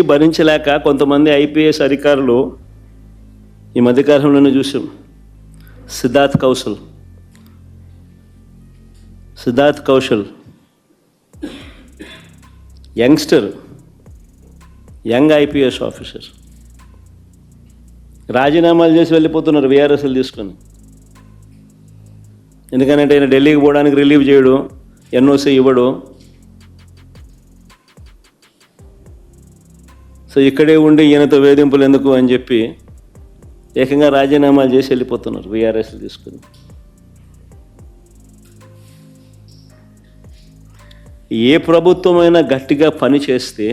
భరించలేక కొంతమంది ఐపీఎస్ అధికారులు ఈ మధ్యకాలంలోనే చూసాం Siddharth Kaushal. Siddharth Kaushal. Youngster. Young IPS officer. రాజీనామాలు చేసి వెళ్ళిపోతున్నారు విఆర్ఎస్ఎల్ తీసుకొని. ఎందుకంటే ఆయన ఢిల్లీకి పోవడానికి రిలీవ్ చేయడు ఎన్ఓసీ ఇవ్వడు. సో ఇక్కడే ఉండి ఈయనతో వేధింపులు ఎందుకు అని చెప్పి ఏకంగా రాజీనామాలు చేసి వెళ్ళిపోతున్నారు విఆర్ఎస్లు తీసుకుని. ఏ ప్రభుత్వమైనా గట్టిగా పని చేస్తే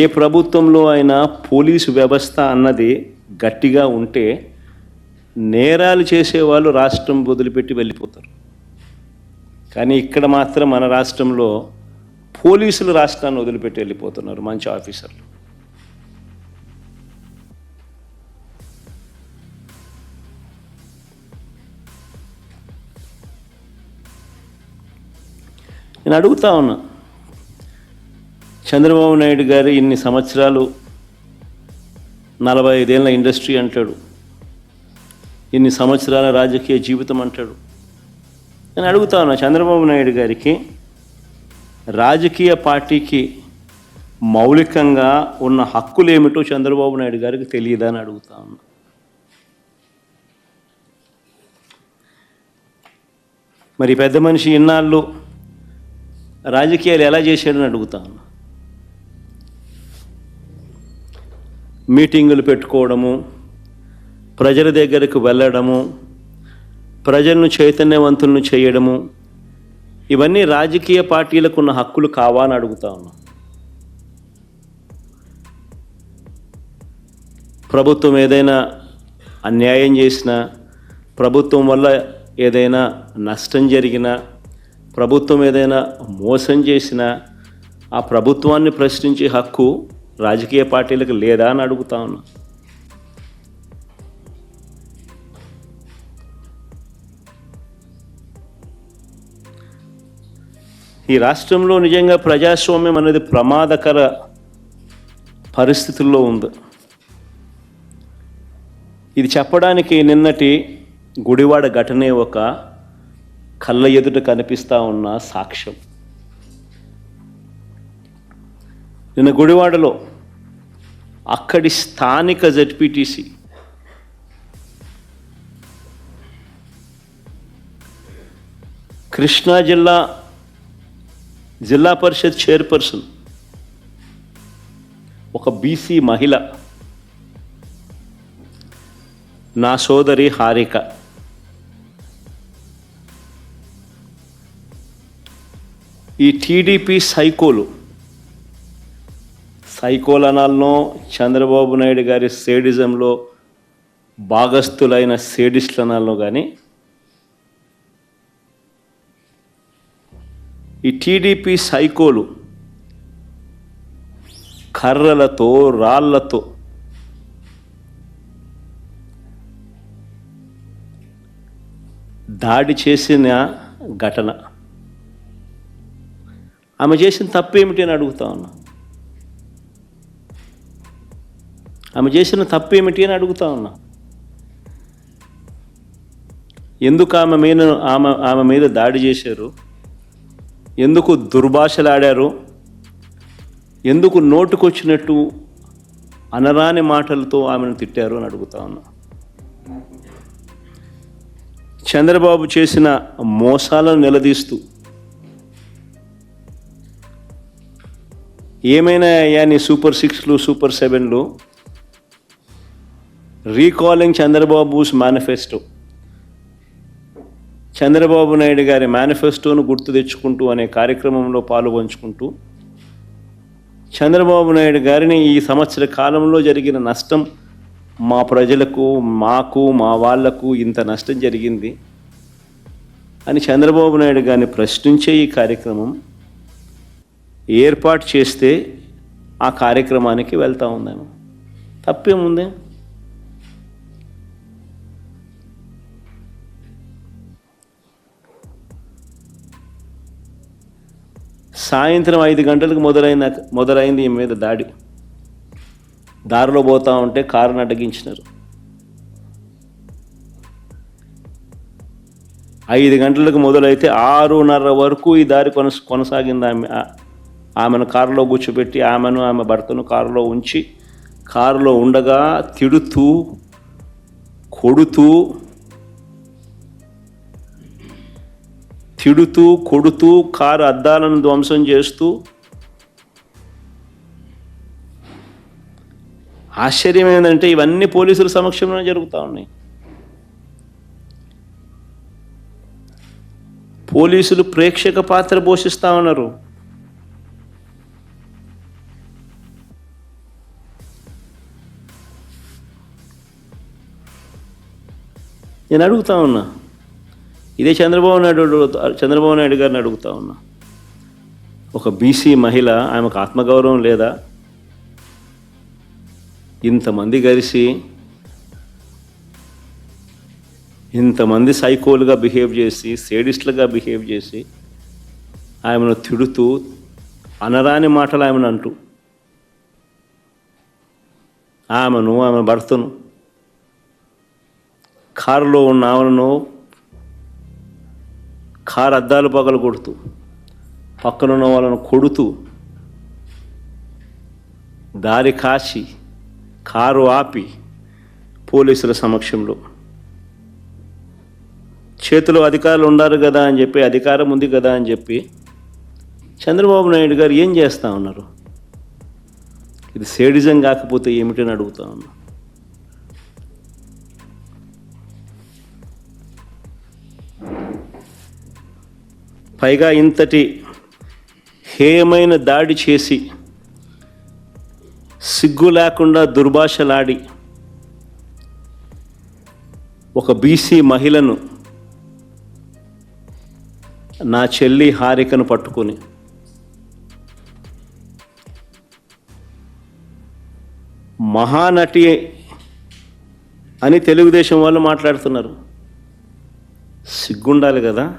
ఏ ప్రభుత్వంలో అయినా పోలీసు వ్యవస్థ అన్నది గట్టిగా ఉంటే నేరాలు చేసేవాళ్ళు రాష్ట్రం వదిలిపెట్టి వెళ్ళిపోతారు. కానీ ఇక్కడ మాత్రం మన రాష్ట్రంలో పోలీసులు రాష్ట్రాన్ని వదిలిపెట్టి వెళ్ళిపోతున్నారు మంచి ఆఫీసర్లు. నేను అడుగుతా ఉన్నా చంద్రబాబు నాయుడు గారు ఇన్ని సంవత్సరాలు నలభై ఐదేళ్ళ ఇండస్ట్రీ అంటాడు ఇన్ని సంవత్సరాల రాజకీయ జీవితం అంటాడు. నేను అడుగుతా ఉన్నా చంద్రబాబు నాయుడు గారికి రాజకీయ పార్టీకి మౌలికంగా ఉన్న హక్కులు ఏమిటో చంద్రబాబు నాయుడు గారికి తెలియదా అని అడుగుతా ఉన్నా. మరి పెద్ద మనిషి ఇన్నాళ్ళు రాజకీయాలు ఎలా చేశాడని అడుగుతా ఉన్నా. మీటింగులు పెట్టుకోవడము ప్రజల దగ్గరకు వెళ్ళడము ప్రజలను చైతన్యవంతులను చేయడము ఇవన్నీ రాజకీయ పార్టీలకు ఉన్న హక్కులు కావా అని అడుగుతా ఉన్నా. ప్రభుత్వం ఏదైనా అన్యాయం చేసినా ప్రభుత్వం వల్ల ఏదైనా నష్టం జరిగినా ప్రభుత్వం ఏదైనా మోసం చేసినా ఆ ప్రభుత్వాన్ని ప్రశ్నించే హక్కు రాజకీయ పార్టీలకు లేదా అని అడుగుతా ఉన్నా. ఈ రాష్ట్రంలో నిజంగా ప్రజాస్వామ్యం అనేది ప్రమాదకర పరిస్థితుల్లో ఉంది. ఇది చెప్పడానికి నిన్నటి గుడివాడ ఘటనే ఒక కళ్ళ ఎదుట కనిపిస్తా ఉన్న సాక్ష్యం. నిన్న గుడివాడలో అక్కడి స్థానిక జడ్పీటీసీ కృష్ణా జిల్లా జిల్లా పరిషత్ చైర్పర్సన్ ఒక బీసీ మహిళ నా సోదరి హారిక. ఈ టీడీపీ సైకోలు సైకోలనాల్లో అనాలనో చంద్రబాబు నాయుడు గారి సేడిజంలో భాగస్థులైన సేడిస్టులు కానీ ఈ టీడీపీ సైకోలు కర్రలతో రాళ్ళతో దాడి చేసిన ఘటన. ఆమె చేసిన తప్పేమిటి అని అడుగుతా ఉన్నా. ఆమె చేసిన తప్పేమిటి అని అడుగుతా ఉన్నా. ఎందుకు ఆమె మీద ఆమె ఆమె మీద దాడి చేశారు? ఎందుకు దుర్భాషలాడారు? ఎందుకు నోటుకొచ్చినట్టు అనరాని మాటలతో ఆమెను తిట్టారు అని అడుగుతా ఉన్నా. చంద్రబాబు చేసిన మోసాలను నిలదీస్తూ ఏమైనా అయ్యాని సూపర్ సిక్స్లు super సెవెన్లు? Recalling Chandrababu's manifesto. Chandrababu Naidu గారి మేనిఫెస్టోను గుర్తు తెచ్చుకుంటూ అనే కార్యక్రమంలో పాల్గొంచుకుంటూ చంద్రబాబు నాయుడు గారిని ఈ సంవత్సర కాలంలో జరిగిన నష్టం మా ప్రజలకు మాకు మా వాళ్ళకు ఇంత నష్టం జరిగింది అని చంద్రబాబు నాయుడు గారిని ప్రశ్నించే ఈ కార్యక్రమం ఏర్పాటు చేస్తే ఆ కార్యక్రమానికి వెళ్తూ ఉందాము తప్పేముందే? సాయంత్రం ఐదు గంటలకు మొదలైన మొదలైంది ఈమె మీద దాడి. దారిలో పోతా ఉంటే కారును అడ్డగించినారు. ఐదు గంటలకు మొదలైతే ఆరున్నర వరకు ఈ దారి కొనస కొనసాగింది ఆమె. ఆమెను కారులో కూర్చోబెట్టి ఆమెను ఆమె భర్తను కారులో ఉంచి కారులో ఉండగా తిడుతూ కొడుతూ తిడుతూ కొడుతూ కారు అద్దాలను ధ్వంసం చేస్తూ ఆశ్చర్యం ఏంటంటే ఇవన్నీ పోలీసుల సమక్షంలోనే జరుగుతూ ఉన్నాయి. పోలీసులు ప్రేక్షక పాత్ర పోషిస్తా ఉన్నారు. నేను అడుగుతా ఉన్నా ఇదే చంద్రబాబు నాయుడు చంద్రబాబు నాయుడు గారిని అడుగుతా ఉన్నా. ఒక బీసీ మహిళ ఆమెకు ఆత్మగౌరవం లేదా? ఇంతమంది కలిసి ఇంతమంది సైకోలుగా బిహేవ్ చేసి సేడిస్ట్లుగా బిహేవ్ చేసి ఆమెను తిడుతూ అనరాని మాటలు ఆమెను అంటూ. ఆమెను ఆమె భర్తను కారులో ఉన్న ఆమెను కారు అద్దాలు పగలు కొడుతూ పక్కనున్న వాళ్ళను కొడుతూ దారి కాచి కారు ఆపి పోలీసుల సమక్షంలో. చేతిలో అధికారులు ఉన్నారు కదా అని చెప్పి అధికారం ఉంది కదా అని చెప్పి చంద్రబాబు నాయుడు గారు ఏం చేస్తూ ఉన్నారు? ఇది సేడిజం కాకపోతే ఏమిటని అడుగుతా ఉన్నా. పైగా ఇంతటి హేయమైన దాడి చేసి సిగ్గు లేకుండా దుర్భాషలాడి ఒక బీసీ మహిళను నా చెల్లి హారికను పట్టుకొని మహానటి అని తెలుగుదేశం వాళ్ళు మాట్లాడుతున్నారు. సిగ్గుండాలి కదా?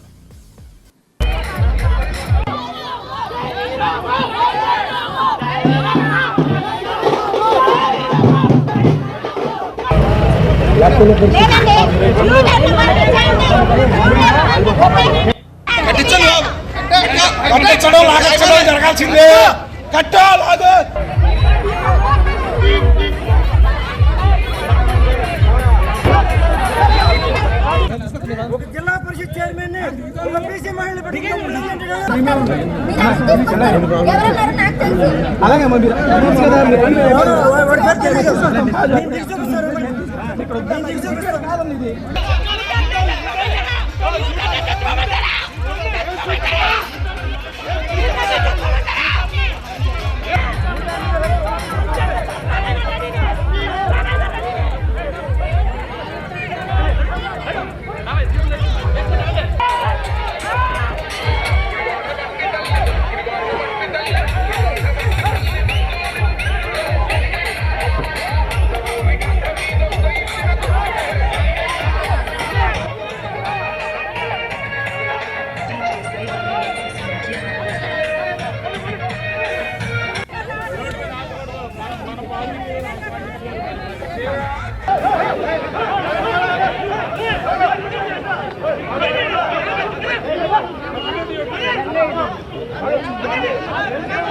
కట్టించండి బాబు. కట్టించడం లాగించడం జరగాల్సిందే కట్టా లాగు ఒక జిల్లా పరిషత్ చైర్మన్ ఒక బీసీ మహిళ ఎవరన్నారు నాకు తెలుసు అలాగే మరి Vai.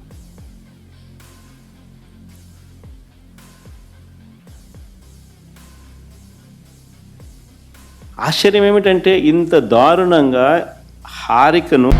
ఆశ్చర్యం ఏమిటంటే ఇంత దారుణంగా హారికను